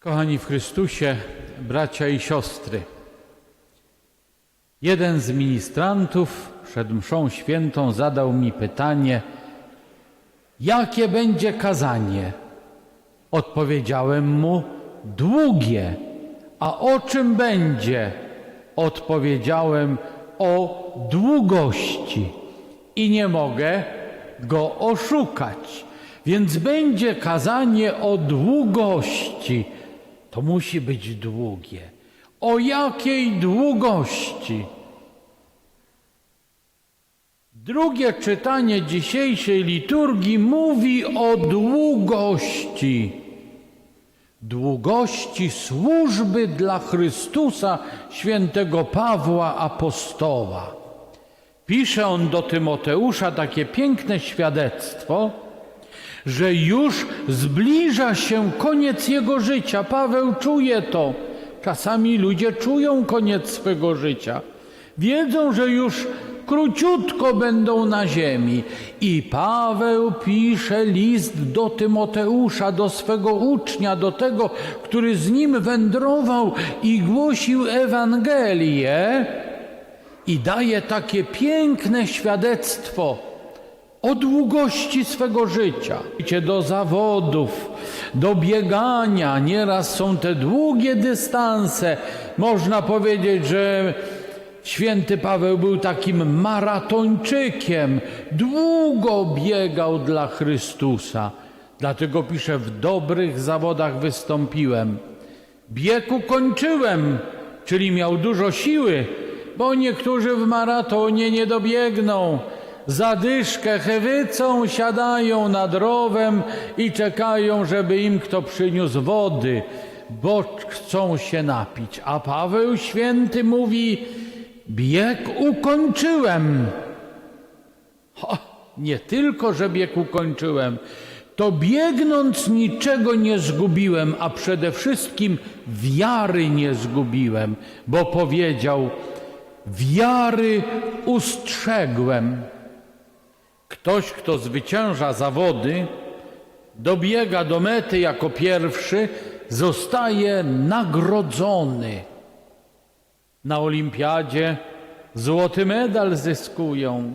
Kochani w Chrystusie, bracia i siostry, jeden z ministrantów przed mszą świętą zadał mi pytanie, jakie będzie kazanie? Odpowiedziałem mu, długie. A o czym będzie? Odpowiedziałem o długości i nie mogę go oszukać. Więc będzie kazanie o długości. To musi być długie. O jakiej długości? Drugie czytanie dzisiejszej liturgii mówi o długości. Długości służby dla Chrystusa świętego Pawła apostoła. Pisze on do Tymoteusza takie piękne świadectwo, że już zbliża się koniec jego życia. Paweł czuje to. Czasami ludzie czują koniec swego życia. Wiedzą, że już króciutko będą na ziemi. I Paweł pisze list do Tymoteusza, do swego ucznia, do tego, który z nim wędrował i głosił Ewangelię. I daje takie piękne świadectwo o długości swego życia. Do zawodów, do biegania. Nieraz są te długie dystanse. Można powiedzieć, że święty Paweł był takim maratończykiem. Długo biegał dla Chrystusa. Dlatego pisze, w dobrych zawodach wystąpiłem. Bieg ukończyłem, czyli miał dużo siły, bo niektórzy w maratonie nie dobiegną zadyszkę chewycą, siadają nad rowem i czekają, żeby im kto przyniósł wody, bo chcą się napić. A Paweł Święty mówi, bieg ukończyłem. O, nie tylko, że bieg ukończyłem, to biegnąc niczego nie zgubiłem, a przede wszystkim wiary nie zgubiłem, bo powiedział, wiary ustrzegłem. Ktoś, kto zwycięża zawody, dobiega do mety jako pierwszy, zostaje nagrodzony. Na olimpiadzie złoty medal zyskują.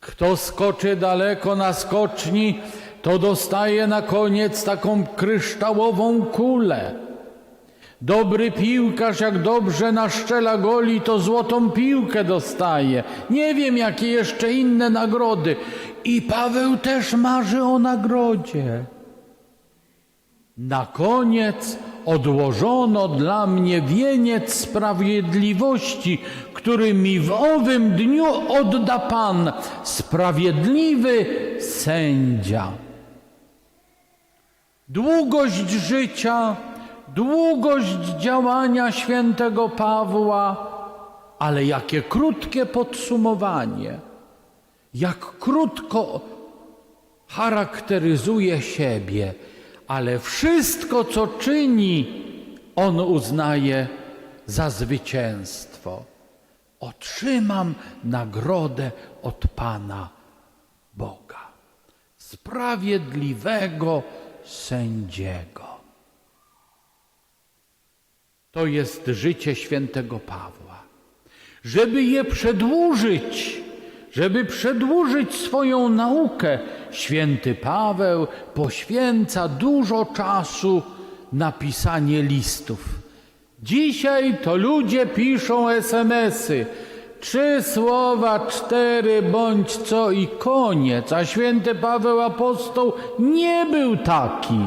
Kto skoczy daleko na skoczni, to dostaje na koniec taką kryształową kulę. Dobry piłkarz, jak dobrze naszczela goli, to złotą piłkę dostaje. Nie wiem, jakie jeszcze inne nagrody. I Paweł też marzy o nagrodzie. Na koniec odłożono dla mnie wieniec sprawiedliwości, który mi w owym dniu odda Pan, sprawiedliwy sędzia. Długość życia, długość działania świętego Pawła, ale jakie krótkie podsumowanie, jak krótko charakteryzuje siebie, ale wszystko, co czyni, on uznaje za zwycięstwo. Otrzymam nagrodę od Pana Boga, sprawiedliwego sędziego. To jest życie świętego Pawła. Żeby je przedłużyć, żeby przedłużyć swoją naukę, święty Paweł poświęca dużo czasu na pisanie listów. Dzisiaj to ludzie piszą SMS-y. Trzy słowa, cztery bądź co i koniec. A święty Paweł apostoł nie był taki.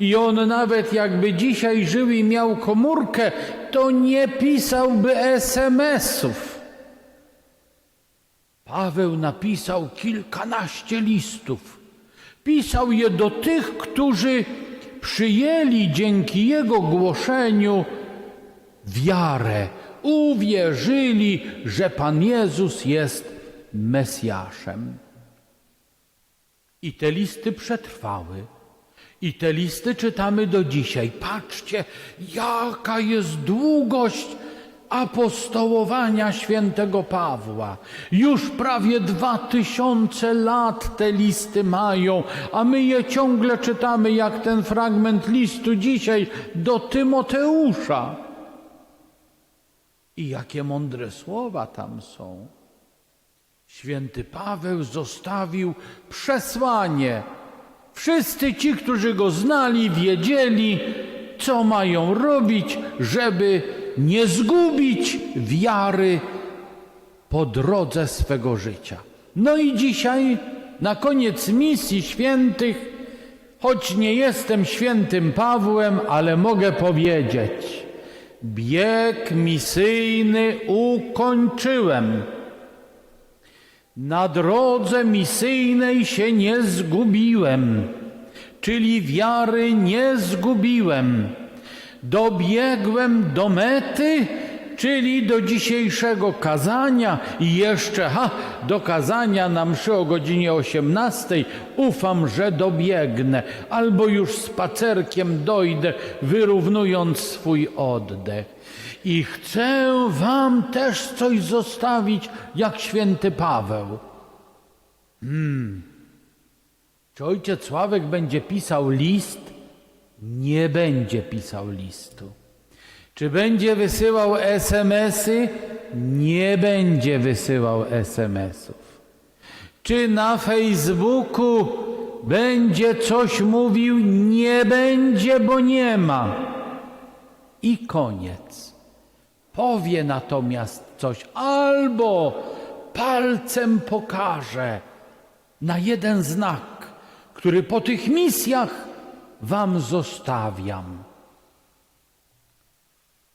I on nawet jakby dzisiaj żył i miał komórkę, to nie pisałby SMS-ów. Paweł napisał kilkanaście listów. Pisał je do tych, którzy przyjęli dzięki jego głoszeniu wiarę, uwierzyli, że Pan Jezus jest Mesjaszem. I te listy przetrwały. I te listy czytamy do dzisiaj. Patrzcie, jaka jest długość, apostołowania świętego Pawła. Już prawie dwa tysiące lat te listy mają, a my je ciągle czytamy, jak ten fragment listu dzisiaj do Tymoteusza. I jakie mądre słowa tam są. Święty Paweł zostawił przesłanie. Wszyscy ci, którzy go znali, wiedzieli, co mają robić, żeby nie zgubić wiary po drodze swego życia. No i dzisiaj, na koniec misji świętych, choć nie jestem świętym Pawłem, ale mogę powiedzieć, bieg misyjny ukończyłem. Na drodze misyjnej się nie zgubiłem, czyli wiary nie zgubiłem. Dobiegłem do mety, czyli do dzisiejszego kazania i jeszcze ha, do kazania na mszy o godzinie 18. Ufam, że dobiegnę, albo już spacerkiem dojdę, wyrównując swój oddech. I chcę wam też coś zostawić, jak święty Paweł. Hmm. Czy ojciec Sławek będzie pisał list? Nie będzie pisał listu. Czy będzie wysyłał SMS-y? Nie będzie wysyłał SMS-ów. Czy na Facebooku będzie coś mówił? Nie będzie, bo nie ma. I koniec. Powie natomiast coś albo palcem pokaże na jeden znak, który po tych misjach wam zostawiam.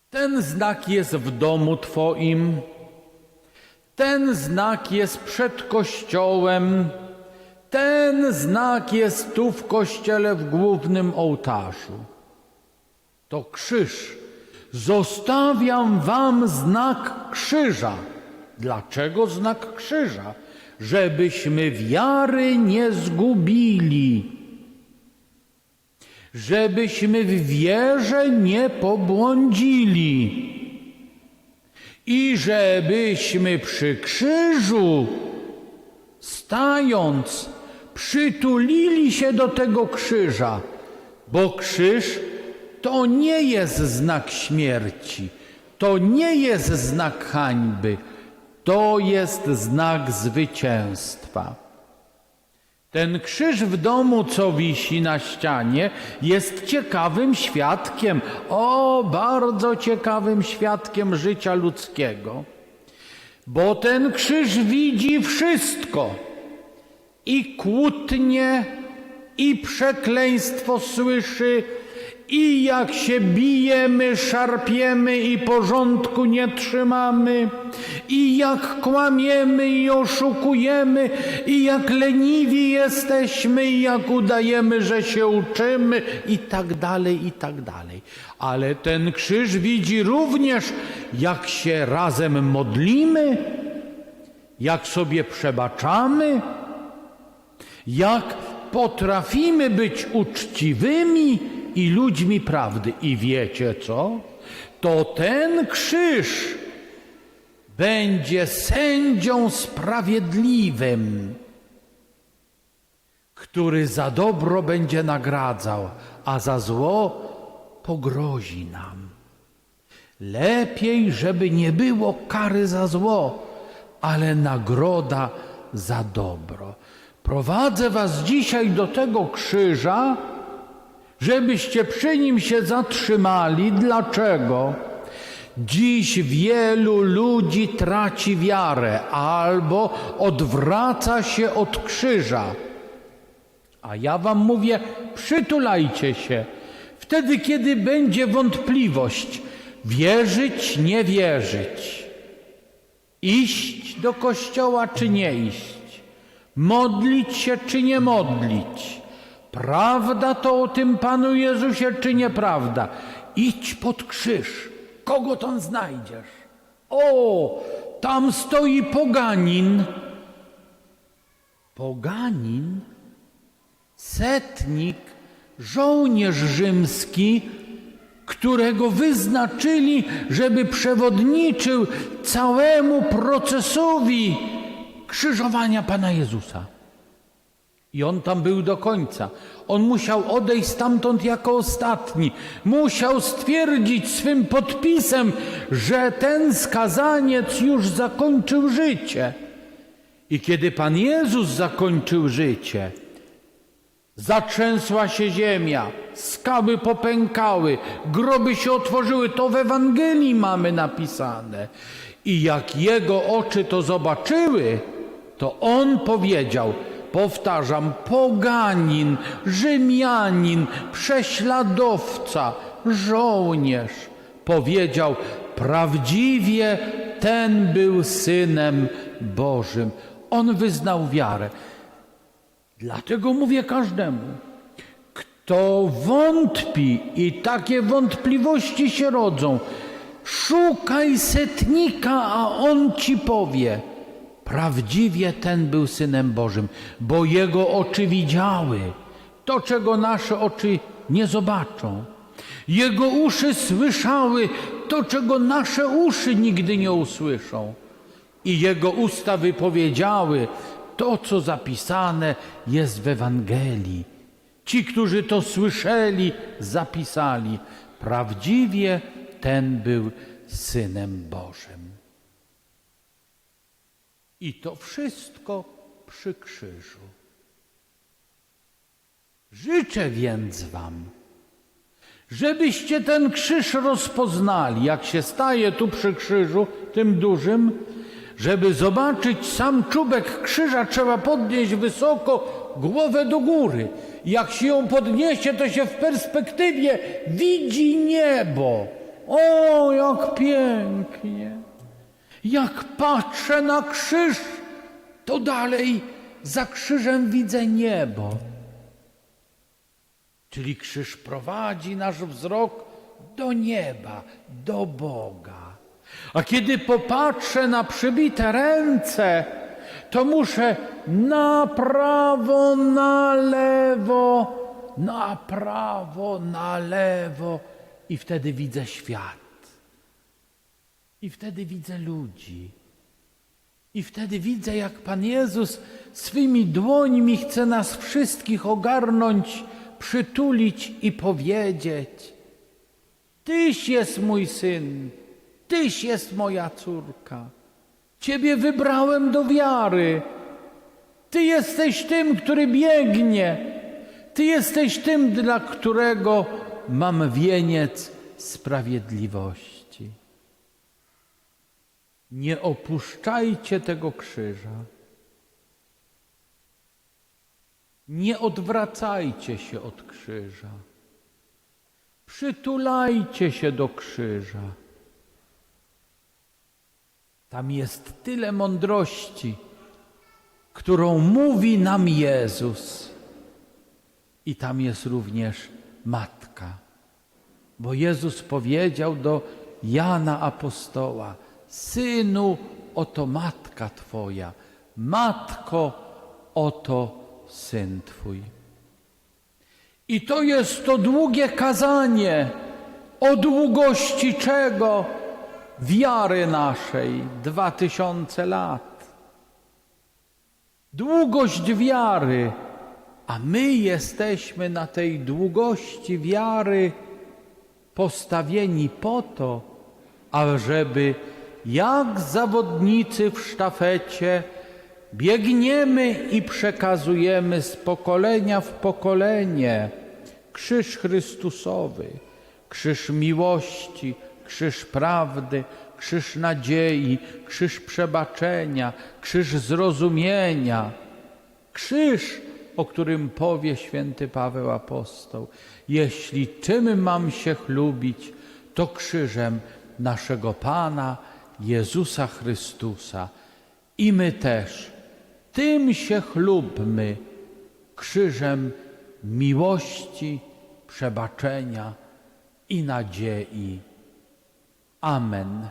Ten znak jest w domu Twoim, ten znak jest przed kościołem, ten znak jest tu w kościele w głównym ołtarzu. To krzyż. Zostawiam wam znak krzyża. Dlaczego znak krzyża? Żebyśmy wiary nie zgubili żebyśmy w wierze nie pobłądzili i żebyśmy przy krzyżu, stając, przytulili się do tego krzyża, bo krzyż to nie jest znak śmierci, to nie jest znak hańby, to jest znak zwycięstwa. Ten krzyż w domu, co wisi na ścianie, jest ciekawym świadkiem, o bardzo ciekawym świadkiem życia ludzkiego. Bo ten krzyż widzi wszystko i kłótnie, i przekleństwo słyszy, i jak się bijemy, szarpiemy i porządku nie trzymamy, i jak kłamiemy i oszukujemy, i jak leniwi jesteśmy, i jak udajemy, że się uczymy, i tak dalej, i tak dalej. Ale ten krzyż widzi również, jak się razem modlimy, jak sobie przebaczamy, jak potrafimy być uczciwymi, i ludźmi prawdy. I wiecie co? To ten krzyż będzie sędzią sprawiedliwym, który za dobro będzie nagradzał, a za zło pogrozi nam. Lepiej, żeby nie było kary za zło, ale nagroda za dobro. Prowadzę Was dzisiaj do tego krzyża, żebyście przy nim się zatrzymali. Dlaczego? Dziś wielu ludzi traci wiarę albo odwraca się od krzyża. A ja wam mówię, przytulajcie się. Wtedy, kiedy będzie wątpliwość, wierzyć, nie wierzyć, iść do kościoła, czy nie iść, modlić się, czy nie modlić Prawda to o tym Panu Jezusie, czy nieprawda? Idź pod krzyż. Kogo tam znajdziesz? O, tam stoi poganin. Poganin? Setnik, żołnierz rzymski, którego wyznaczyli, żeby przewodniczył całemu procesowi krzyżowania Pana Jezusa. I on tam był do końca. On musiał odejść stamtąd jako ostatni. Musiał stwierdzić swym podpisem, że ten skazaniec już zakończył życie. I kiedy Pan Jezus zakończył życie, zatrzęsła się ziemia, skały popękały, groby się otworzyły. To w Ewangelii mamy napisane. I jak jego oczy to zobaczyły, to on powiedział, powtarzam, poganin, Rzymianin, prześladowca, żołnierz, powiedział, prawdziwie ten był synem Bożym. On wyznał wiarę. Dlatego mówię każdemu, kto wątpi i takie wątpliwości się rodzą, szukaj setnika, a on ci powie. Prawdziwie ten był synem Bożym, bo jego oczy widziały to, czego nasze oczy nie zobaczą. Jego uszy słyszały to, czego nasze uszy nigdy nie usłyszą. I jego usta wypowiedziały to, co zapisane jest w Ewangelii. Ci, którzy to słyszeli, zapisali. Prawdziwie ten był synem Bożym. I to wszystko przy krzyżu. Życzę więc Wam, żebyście ten krzyż rozpoznali, jak się staje tu przy krzyżu, tym dużym, żeby zobaczyć sam czubek krzyża, trzeba podnieść wysoko głowę do góry. Jak się ją podniesie, to się w perspektywie widzi niebo. O, jak pięknie! Jak patrzę na krzyż, to dalej za krzyżem widzę niebo. Czyli krzyż prowadzi nasz wzrok do nieba, do Boga. A kiedy popatrzę na przybite ręce, to muszę na prawo, na lewo, na prawo, na lewo i wtedy widzę świat. I wtedy widzę ludzi. I wtedy widzę, jak Pan Jezus swymi dłońmi chce nas wszystkich ogarnąć, przytulić i powiedzieć: Tyś jest mój syn, Tyś jest moja córka. Ciebie wybrałem do wiary. Ty jesteś tym, który biegnie. Ty jesteś tym, dla którego mam wieniec sprawiedliwości. Nie opuszczajcie tego krzyża. Nie odwracajcie się od krzyża. Przytulajcie się do krzyża. Tam jest tyle mądrości, którą mówi nam Jezus. I tam jest również matka. Bo Jezus powiedział do Jana apostoła: Synu, oto matka Twoja, matko, oto syn Twój. I to jest to długie kazanie o długości czego? Wiary naszej dwa tysiące lat. Długość wiary, a my jesteśmy na tej długości wiary postawieni po to, ażeby jak zawodnicy w sztafecie biegniemy i przekazujemy z pokolenia w pokolenie krzyż Chrystusowy, krzyż miłości, krzyż prawdy, krzyż nadziei, krzyż przebaczenia, krzyż zrozumienia, krzyż, o którym powie święty Paweł apostoł. Jeśli czym mam się chlubić, to krzyżem naszego Pana Jezusa Chrystusa. I my też tym się chlubmy krzyżem miłości, przebaczenia i nadziei. Amen.